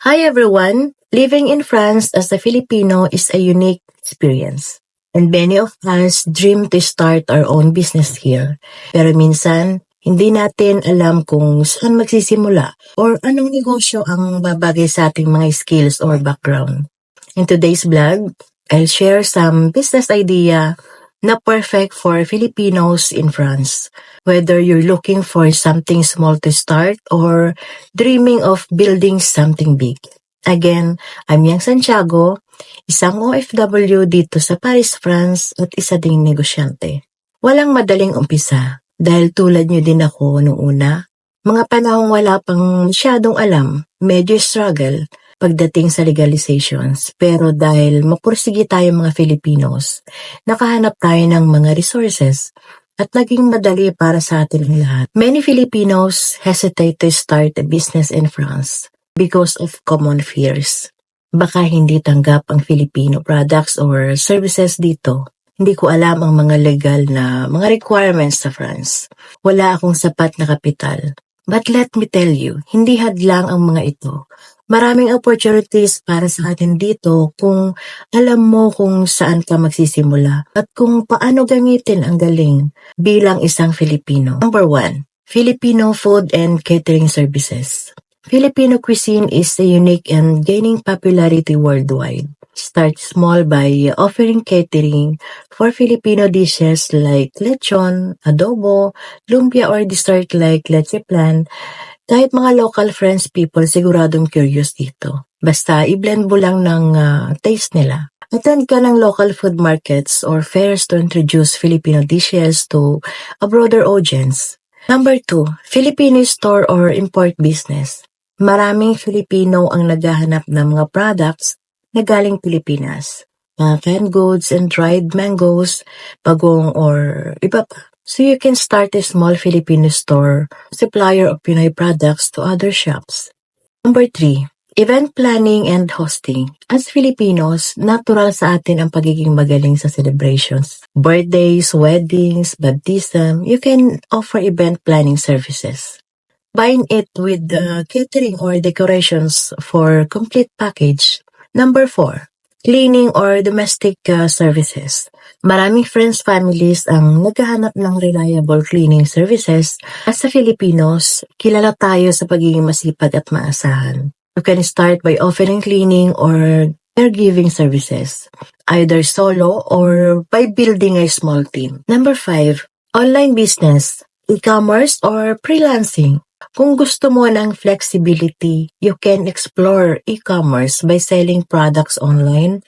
Hi everyone! Living in France as a Filipino is a unique experience. And many of us dream to start our own business here. Pero minsan, hindi natin alam kung saan magsisimula or anong negosyo ang babagay sa ating mga skills or background. In today's vlog, I'll share some business idea na perfect for Filipinos in France. Whether you're looking for something small to start or dreaming of building something big. Again, I'm Yang Santiago, isang OFW dito sa Paris, France at isa ding negosyante. Walang madaling umpisa dahil tulad niyo din ako noong una. Mga panahong wala pang masyadong alam, medyo struggle pagdating sa legalizations. Pero dahil mapursige tayo mga Filipinos, nakahanap tayo ng mga resources at naging madali para sa atin lahat. Many Filipinos hesitate to start a business in France because of common fears. Baka hindi tanggap ang Filipino products or services dito. Hindi ko alam ang mga legal na mga requirements sa France. Wala akong sapat na kapital. But let me tell you, hindi hadlang ang mga ito. Maraming opportunities para sa atin dito kung alam mo kung saan ka magsisimula at kung paano gamitin ang galing bilang isang Filipino. Number one, Filipino food and catering services. Filipino cuisine is a unique and gaining popularity worldwide. Start small by offering catering for Filipino dishes like lechon, adobo, lumpia or dessert like leche plan. Kahit mga local friends people siguradong curious dito. Basta i-blend mo lang ng ah, taste nila. Attend ka ng local food markets or fairs to introduce Filipino dishes to a broader audience. Number two, Filipino store or import business. Maraming Filipino ang naghahanap ng mga products na galing Pilipinas. Mga canned goods and dried mangoes, bagong or iba pa. So you can start a small Filipino store, supplier of Pinoy products to other shops. Number three, event planning and hosting. As Filipinos, natural sa atin ang pagiging magaling sa celebrations. Birthdays, weddings, baptism, you can offer event planning services. Buying it with the catering or decorations for complete package. Number four, cleaning or domestic uh, services. Maraming friends families ang naghahanap ng reliable cleaning services. As sa Filipinos, kilala tayo sa pagiging masipag at maasahan. You can start by offering cleaning or caregiving services, either solo or by building a small team. Number five, online business, e-commerce or freelancing. Kung gusto mo ng flexibility, you can explore e-commerce by selling products online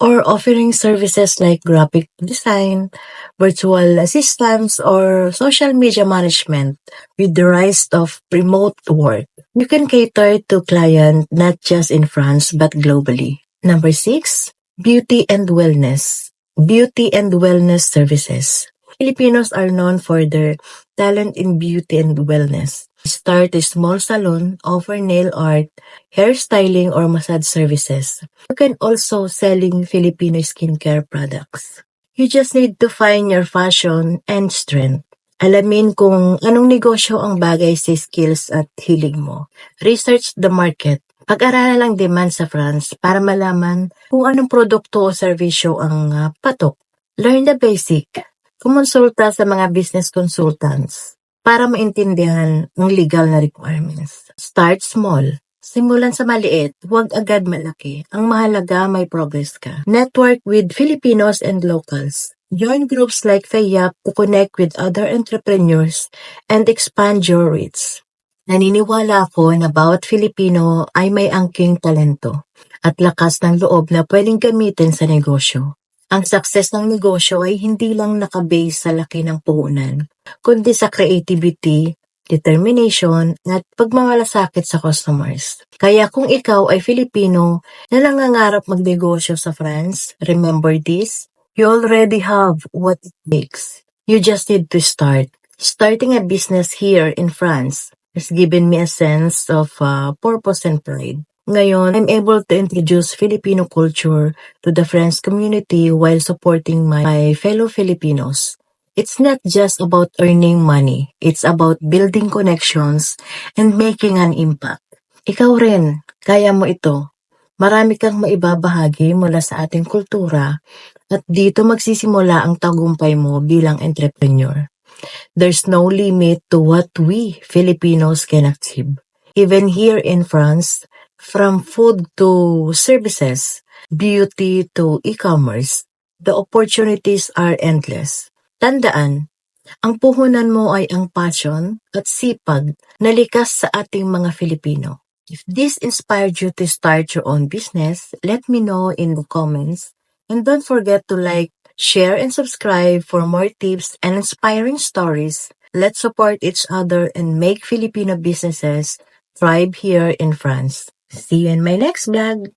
or offering services like graphic design, virtual assistants, or social media management with the rise of remote work. You can cater to clients not just in France but globally. Number six, beauty and wellness. Beauty and wellness services. Filipinos are known for their talent in beauty and wellness. Start a small salon, offer nail art, hairstyling, or massage services. You can also selling Filipino skincare products. You just need to find your fashion and strength. Alamin kung anong negosyo ang bagay sa skills at hilig mo. Research the market. Pag-aralan ang demand sa France para malaman kung anong produkto o serbisyo ang ah, patok. Learn the basic. Kumonsulta sa mga business consultants para maintindihan ang legal na requirements. Start small. Simulan sa maliit, huwag agad malaki. Ang mahalaga may progress ka. Network with Filipinos and locals. Join groups like FAYAP to connect with other entrepreneurs and expand your reach. Naniniwala ako na bawat Filipino ay may angking talento at lakas ng loob na pwedeng gamitin sa negosyo. Ang success ng negosyo ay hindi lang nakabase sa laki ng puhunan, kundi sa creativity, determination, at pagmamalasakit sa customers. Kaya kung ikaw ay Filipino na nangangarap magnegosyo sa France, remember this, you already have what it takes. You just need to start. Starting a business here in France has given me a sense of uh, purpose and pride. Ngayon, I'm able to introduce Filipino culture to the French community while supporting my, fellow Filipinos. It's not just about earning money. It's about building connections and making an impact. Ikaw rin, Kaya mo ito. Marami kang maibabahagi mula sa ating kultura at dito magsisimula ang tagumpay mo bilang entrepreneur. There's no limit to what we Filipinos can achieve. Even here in France, from food to services, beauty to e-commerce, the opportunities are endless. Tandaan, ang puhunan mo ay ang passion at sipag na likas sa ating mga Filipino. If this inspired you to start your own business, let me know in the comments. And don't forget to like, share, and subscribe for more tips and inspiring stories. Let's support each other and make Filipino businesses thrive here in France. See you in my next vlog.